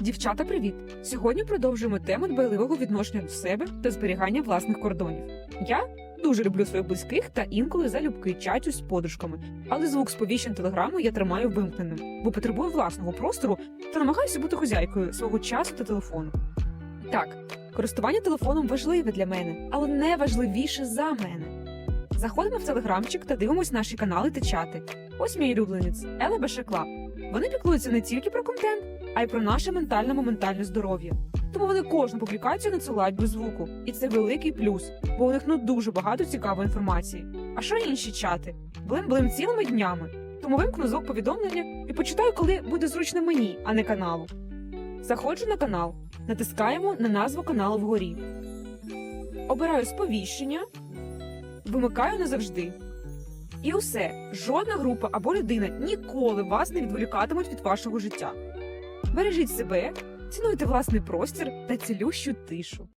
Дівчата, привіт! Сьогодні продовжуємо тему дбайливого відношення до себе та зберігання власних кордонів. Я дуже люблю своїх близьких та інколи залюбки чатю з подружками, але звук сповіщень телеграму я тримаю вимкненим, бо потребую власного простору та намагаюся бути хозяйкою свого часу та телефону. Так, користування телефоном важливе для мене, але не важливіше за мене. Заходимо в телеграмчик та дивимось наші канали та чати. Ось мій улюбленець Ела Бешекла. Вони піклуються не тільки про контент, а й про наше ментальне моментальне здоров'я. Тому вони кожну публікацію надсилають без звуку, і це великий плюс, бо у них ну дуже багато цікавої інформації. А що інші чати? Блим-блим цілими днями. Тому вимкну звук повідомлення і почитаю, коли буде зручно мені, а не каналу. Заходжу на канал, натискаємо на назву каналу вгорі. Обираю сповіщення, вимикаю назавжди. І усе, жодна група або людина ніколи вас не відволікатимуть від вашого життя. Бережіть себе, цінуйте власний простір та цілющу тишу.